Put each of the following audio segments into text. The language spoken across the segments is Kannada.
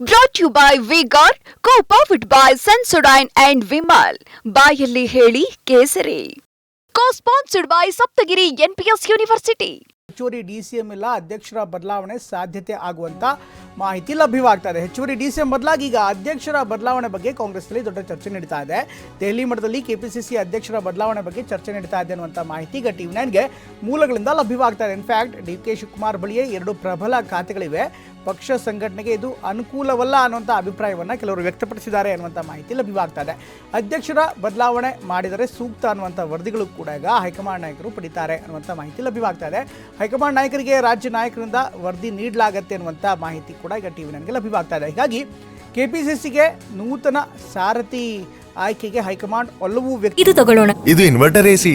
Brought you by V Guard co powered by Sensodyne and Vimal ಬಾಯಲ್ಲಿ ಹೇಳಿ ಕೇಸರಿ. Co sponsored by Saptagiri NPS university ಹೆಚ್ಚುವರಿ ಡಿಸಿಎಂ ಇಲ್ಲ, ಅಧ್ಯಕ್ಷರ ಬದಲಾವಣೆ ಸಾಧ್ಯತೆ ಆಗುವಂತ ಮಾಹಿತಿ ಲಭ್ಯವಾಗ್ತಾ ಇದೆ ಹೆಚ್ಚುವರಿ ಡಿಸಿಎಂ ಬದಲಾಗಿ ಈಗ ಅಧ್ಯಕ್ಷರ ಬದಲಾವಣೆ ಬಗ್ಗೆ ಕಾಂಗ್ರೆಸ್ನಲ್ಲಿ ದೊಡ್ಡ ಚರ್ಚೆ ನಡೀತಾ ಇದೆ. ದೆಹಲಿ ಮಟ್ಟದಲ್ಲಿ ಕೆಪಿಸಿಸಿ ಅಧ್ಯಕ್ಷರ ಬದಲಾವಣೆ ಬಗ್ಗೆ ಚರ್ಚೆ ನಡೀತಾ ಇದೆ ಅನ್ನುವಂಥ ಮಾಹಿತಿ ಈಗ ಟಿವಿ ನೈನ್ಗೆ ಮೂಲಗಳಿಂದ ಲಭ್ಯವಾಗ್ತಾ ಇದೆ ಇನ್ಫ್ಯಾಕ್ಟ್ ಡಿ ಕೆ ಶಿವಕುಮಾರ್ ಬಳಿಯೇ ಎರಡು ಪ್ರಬಲ ಖಾತೆಗಳಿವೆ. ಪಕ್ಷ ಸಂಘಟನೆಗೆ ಇದು ಅನುಕೂಲವಲ್ಲ ಅನ್ನುವಂಥ ಅಭಿಪ್ರಾಯವನ್ನು ಕೆಲವರು ವ್ಯಕ್ತಪಡಿಸಿದ್ದಾರೆ ಅನ್ನುವಂಥ ಮಾಹಿತಿ ಲಭ್ಯವಾಗ್ತಾ ಇದೆ ಅಧ್ಯಕ್ಷರ ಬದಲಾವಣೆ ಮಾಡಿದರೆ ಸೂಕ್ತ ಅನ್ನುವಂಥ ವರದಿಗಳು ಕೂಡ ಈಗ ಹೈಕಮಾಂಡ್ ನಾಯಕರು ಪಡಿತಾರೆ ಅನ್ನುವಂಥ ಮಾಹಿತಿ ಲಭ್ಯವಾಗ್ತಾ ಇದೆ ಹೈಕಮಾಂಡ್ ನಾಯಕರಿಗೆ ರಾಜ್ಯ ನಾಯಕರಿಂದ ವರದಿ ನೀಡಲಾಗತ್ತೆ ಅನ್ನುವಂಥ ಮಾಹಿತಿ ಕೂಡ ಈಗ ಟಿ ವಿ ನನಗೆ ಲಭ್ಯವಾಗ್ತಾ ಇದೆ. ಹೀಗಾಗಿ ಸಿಗೆ ನೂತನ ಸಾರಥಿ ಆಯ್ಕೆಗೆ ಹೈಕಮಾಂಡ್ ಒಲವು ವ್ಯಕ್ತಿ ಇದು ತಗೊಳ್ಳೋಣ. ಇದು ಇನ್ವರ್ಟರ್ ಎಸಿ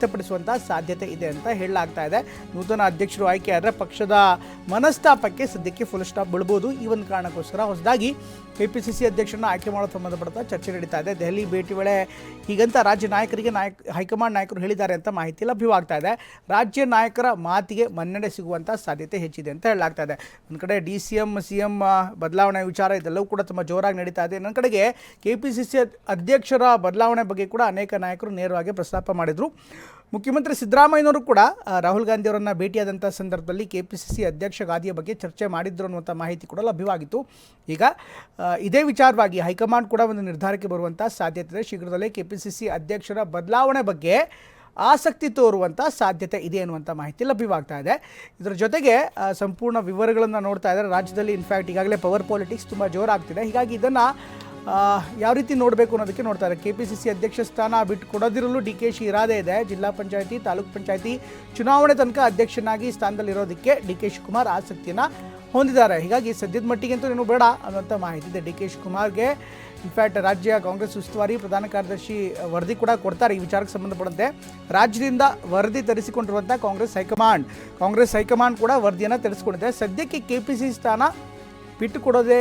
ವ್ಯಕ್ತಪಡಿಸುವಂತ ಸಾಧ್ಯತೆ ಇದೆ ಅಂತ ಹೇಳಲಾಗ್ತಾ ಇದೆ. ನೂತನ ಅಧ್ಯಕ್ಷರು ಆಯ್ಕೆ ಆದರೆ ಪಕ್ಷದ ಮನಸ್ತಾಪಕ್ಕೆ ಸದ್ಯಕ್ಕೆ ಫುಲ್ ಸ್ಟಾಪ್ ಬಿಡ್ಬೋದು ಈ ಒಂದು ಕಾರಣಕ್ಕೋಸ್ಕರ ಹೊಸದಾಗಿ ಕೆಪಿಸಿಸಿ ಅಧ್ಯಕ್ಷರನ್ನ ಆಯ್ಕೆ ಮಾಡೋ ಸಂಬಂಧಪಟ್ಟ ಚರ್ಚೆ ನಡೀತಾ ಇದೆ. ದೆಹಲಿ ಭೇಟಿ ವೇಳೆ ಹೀಗಂತ ರಾಜ್ಯ ನಾಯಕರಿಗೆ ನಾಯಕ, ಹೈಕಮಾಂಡ್ ನಾಯಕರು ಹೇಳಿದ್ದಾರೆ ಅಂತ ಮಾಹಿತಿ ಲಭ್ಯವಾಗ್ತಾ ಇದೆ. ರಾಜ್ಯ ನಾಯಕರ ಮಾತಿಗೆ ಮನ್ನಣೆ ಸಿಗುವಂಥ ಸಾಧ್ಯತೆ ಹೆಚ್ಚಿದೆ ಅಂತ ಹೇಳಲಾಗ್ತಾ ಇದೆ. ಒಂದು ಕಡೆ D C M C M ಬದಲಾವಣೆ ವಿಚಾರ ಇದೆಲ್ಲವೂ ಕೂಡ ತುಂಬ ಜೋರಾಗಿ ನಡೀತಾ ಇದೆ. ನನ್ನ ಕಡೆಗೆ ಕೆ ಪಿ ಸಿ ಸಿ ಅಧ್ಯಕ್ಷರ ಬದಲಾವಣೆ ಬಗ್ಗೆ ಕೂಡ ಅನೇಕ ನಾಯಕರು ನೇರವಾಗಿ ಪ್ರಸ್ತಾಪ ಮಾಡಿದರು. ಮುಖ್ಯಮಂತ್ರಿ ಸಿದ್ದರಾಮಯ್ಯನವರು ಕೂಡ ರಾಹುಲ್ ಗಾಂಧಿ ಅವರನ್ನು ಭೇಟಿಯಾದಂಥ ಸಂದರ್ಭದಲ್ಲಿ ಕೆ ಪಿ ಸಿ ಸಿ ಅಧ್ಯಕ್ಷ ಗಾದಿಯ ಬಗ್ಗೆ ಚರ್ಚೆ ಮಾಡಿದ್ರು ಅನ್ನುವಂಥ ಮಾಹಿತಿ ಕೂಡ ಲಭ್ಯವಾಗಿತ್ತು. ಈಗ ಇದೇ ವಿಚಾರವಾಗಿ ಹೈಕಮಾಂಡ್ ಕೂಡ ಒಂದು ನಿರ್ಧಾರಕ್ಕೆ ಬರುವಂಥ ಸಾಧ್ಯತೆ ಇದೆ. ಶೀಘ್ರದಲ್ಲೇ ಕೆ ಪಿ ಸಿ ಸಿ ಅಧ್ಯಕ್ಷರ ಬದಲಾವಣೆ ಬಗ್ಗೆ ಆಸಕ್ತಿ ತೋರುವಂಥ ಸಾಧ್ಯತೆ ಇದೆ ಅನ್ನುವಂಥ ಮಾಹಿತಿ ಲಭ್ಯವಾಗ್ತಾ ಇದೆ. ಇದರ ಜೊತೆಗೆ ಸಂಪೂರ್ಣ ವಿವರಗಳನ್ನು ನೋಡ್ತಾ ಇದ್ದಾರೆ. ರಾಜ್ಯದಲ್ಲಿ ಇನ್ಫ್ಯಾಕ್ಟ್ ಈಗಾಗಲೇ ಪವರ್ ಪಾಲಿಟಿಕ್ಸ್ ತುಂಬ ಜೋರಾಗ್ತಿದೆ. ಹೀಗಾಗಿ ಇದನ್ನು ಯಾವ ರೀತಿ ನೋಡಬೇಕು ಅನ್ನೋದಕ್ಕೆ ನೋಡ್ತಾರೆ ಕೆ ಪಿ ಸಿ ಸಿ ಅಧ್ಯಕ್ಷ ಸ್ಥಾನ ಬಿಟ್ಟು ಕೊಡೋದಿರಲು ಡಿ ಕೆ ಶಿ ಇರಾದೆ ಇದೆ. ಜಿಲ್ಲಾ ಪಂಚಾಯತಿ, ತಾಲೂಕ್ ಪಂಚಾಯತಿ ಚುನಾವಣೆ ತನಕ ಅಧ್ಯಕ್ಷನಾಗಿ ಸ್ಥಾನದಲ್ಲಿರೋದಕ್ಕೆ ಡಿ ಕೆ ಶಿವಕುಮಾರ್ ಆಸಕ್ತಿಯನ್ನು ಹೊಂದಿದ್ದಾರೆ. ಹೀಗಾಗಿ ಸದ್ಯದ ಮಟ್ಟಿಗಂತೂ ಏನು ಬೇಡ ಅನ್ನುವಂಥ ಮಾಹಿತಿ ಇದೆ. ಡಿ ಕೆ ಶಿವಕುಮಾರ್ಗೆ ಇನ್ಫ್ಯಾಕ್ಟ್ ರಾಜ್ಯ ಕಾಂಗ್ರೆಸ್ ಉಸ್ತುವಾರಿ ಪ್ರಧಾನ ಕಾರ್ಯದರ್ಶಿ ವರದಿ ಕೂಡ ಕೊಡ್ತಾರೆ. ಈ ವಿಚಾರಕ್ಕೆ ಸಂಬಂಧಪಟ್ಟಂತೆ ರಾಜ್ಯದಿಂದ ವರದಿ ತರಿಸಿಕೊಂಡಿರುವಂಥ Congress high command. Congress high command ಕೂಡ ವರದಿಯನ್ನು ತರಿಸಿಕೊಂಡಿದೆ. ಸದ್ಯಕ್ಕೆ ಕೆ ಪಿ ಸಿ ಸ್ಥಾನ ಬಿಟ್ಟು ಕೊಡೋದೇ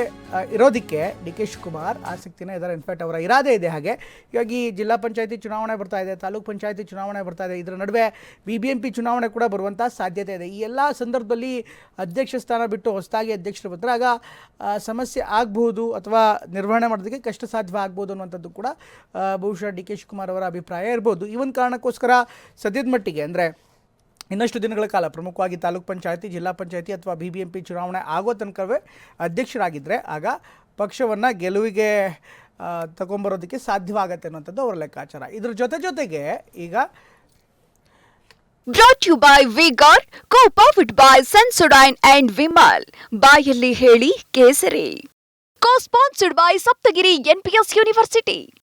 ಇರೋದಕ್ಕೆ ಡಿ ಕೆ ಶಿವಕುಮಾರ್ ಆಸಕ್ತಿನ ಇದ್ದಾರೆ. ಇನ್ಫ್ಯಾಕ್ಟ್ ಅವರ ಇರಾದೆ ಇದೆ ಹಾಗೆ. ಹೀಗಾಗಿ ಜಿಲ್ಲಾ ಪಂಚಾಯತಿ ಚುನಾವಣೆ ಬರ್ತಾ ಇದೆ, ತಾಲೂಕು ಪಂಚಾಯತಿ ಚುನಾವಣೆ ಬರ್ತಾ ಇದೆ, ಇದರ ನಡುವೆ ಬಿ ಬಿ ಎಂ ಪಿ ಚುನಾವಣೆ ಕೂಡ ಬರುವಂಥ ಸಾಧ್ಯತೆ ಇದೆ. ಈ ಎಲ್ಲ ಸಂದರ್ಭದಲ್ಲಿ ಅಧ್ಯಕ್ಷ ಸ್ಥಾನ ಬಿಟ್ಟು ಹೊಸದಾಗಿ ಅಧ್ಯಕ್ಷರು ಬಂದರೆ ಆಗ ಸಮಸ್ಯೆ ಆಗ್ಬೋದು ಅಥವಾ ನಿರ್ವಹಣೆ ಮಾಡೋದಕ್ಕೆ ಕಷ್ಟ ಸಾಧ್ಯ ಆಗ್ಬೋದು ಅನ್ನುವಂಥದ್ದು ಕೂಡ ಬಹುಶಃ ಡಿ ಕೆ ಶಿವಕುಮಾರ್ ಅವರ ಅಭಿಪ್ರಾಯ ಇರ್ಬೋದು. ಈ ಒಂದು ಕಾರಣಕ್ಕೋಸ್ಕರ ಸದ್ಯದ ಮಟ್ಟಿಗೆ ಅಂದರೆ ಇನ್ನಷ್ಟು ದಿನಗಳ ಕಾಲ ಪ್ರಮುಖವಾಗಿ ತಾಲೂಕ್ ಪಂಚಾಯತಿ, ಜಿಲ್ಲಾ ಪಂಚಾಯತಿ ಅಥವಾ ಬಿ ಬಿ ಎಂ ಪಿ ಚುನಾವಣೆ ಆಗೋ ತನಕವೇ ಅಧ್ಯಕ್ಷರಾಗಿದ್ದರೆ ಆಗ ಪಕ್ಷವನ್ನು ಗೆಲುವಿಗೆ ತಗೊಂಬರೋದಕ್ಕೆ ಸಾಧ್ಯವಾಗತ್ತೆ ಅನ್ನೋಂಥದ್ದು ಅವರ ಲೆಕ್ಕಾಚಾರ. ಇದ್ರ ಜೊತೆ ಜೊತೆಗೆ ಈಗ brought you by V Guard co powered by Sensodyne and Vimal ಬಾಯಲ್ಲಿ ಹೇಳಿ ಕೇಸರಿ. Co sponsored by Saptagiri NPS university